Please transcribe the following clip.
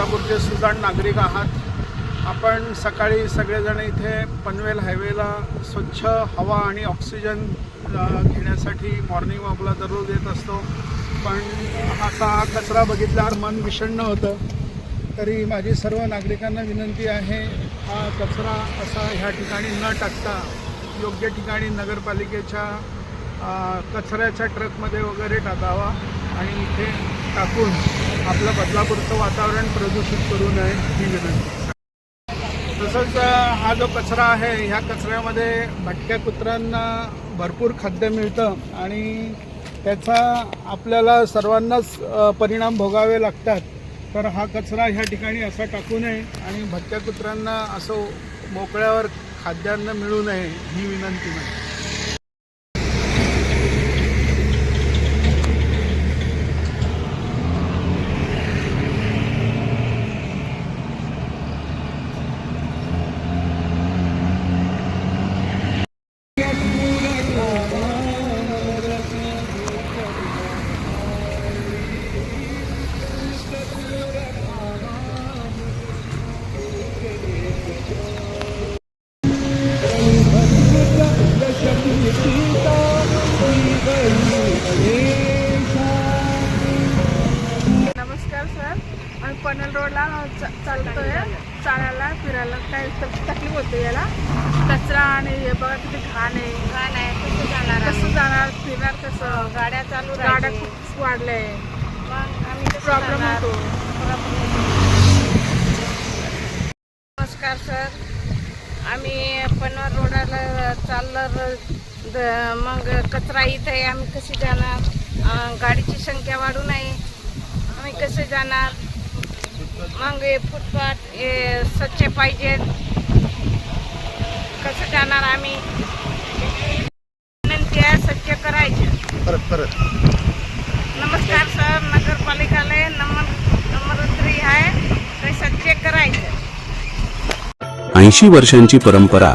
बदलापूरचे सुजाण नागरिक आहात. आपण सकाळी सगळेजण इथे पनवेल हायवेला स्वच्छ हवा आणि ऑक्सिजन घेण्यासाठी मॉर्निंग वॉकला दररोज येत असतो. पण आता कचरा बघितल्यावर मन विषण्ण होतं. तरी माझी सर्व नागरिकांना विनंती आहे हा कचरा असा ह्या ठिकाणी न टाकता योग्य ठिकाणी नगरपालिकेच्या कचऱ्याच्या ट्रकमध्ये वगैरे टाकावा. आणि इथे टाकून आपलं बदलापूरचं वातावरण प्रदूषित करू नये ही विनंती. तसंच हा जो कचरा आहे ह्या कचऱ्यामध्ये भटक्या कुत्र्यांना भरपूर खाद्य मिळतं आणि त्याचा आपल्याला सर्वांनाच परिणाम भोगावे लागतात. तर हा कचरा ह्या ठिकाणी असा टाकू नये आणि भटक्या कुत्र्यांना असं मोकळ्यावर खाद्यान्न मिळू नये ही विनंती माझी. नमस्कार सर. आम्ही पनवेल रोडला चालतोय. चालायला फिरायला काय तक- तकलीफ होते याला. कचरा आणि हे बघा किती घाण आहे. घाण आहे. कसं जाणार कसं? जाणार? फिरणार कसं? गाड्या चालू गाड्या. खूप वाढले मग आम्ही प्रॉब्लेम? होतो. नमस्कार सर. आम्ही पनवेल रोडाला चाललं मग कचरा इथं आहे आम्ही कशी जाणार? गाडीची संख्या वाढू नये आम्ही कसे जाणार? मग हे फुटपाथ हे स्वच्छ पाहिजेत कसं जाणार आम्ही? विनंती आहे स्वच्छ करायचे. परत परत. नमस्कार सर नगरपालिकाला नंबर नंबर थ्री आहे. ते स्वच्छ करायचं. ऐंशी वर्षांची परंपरा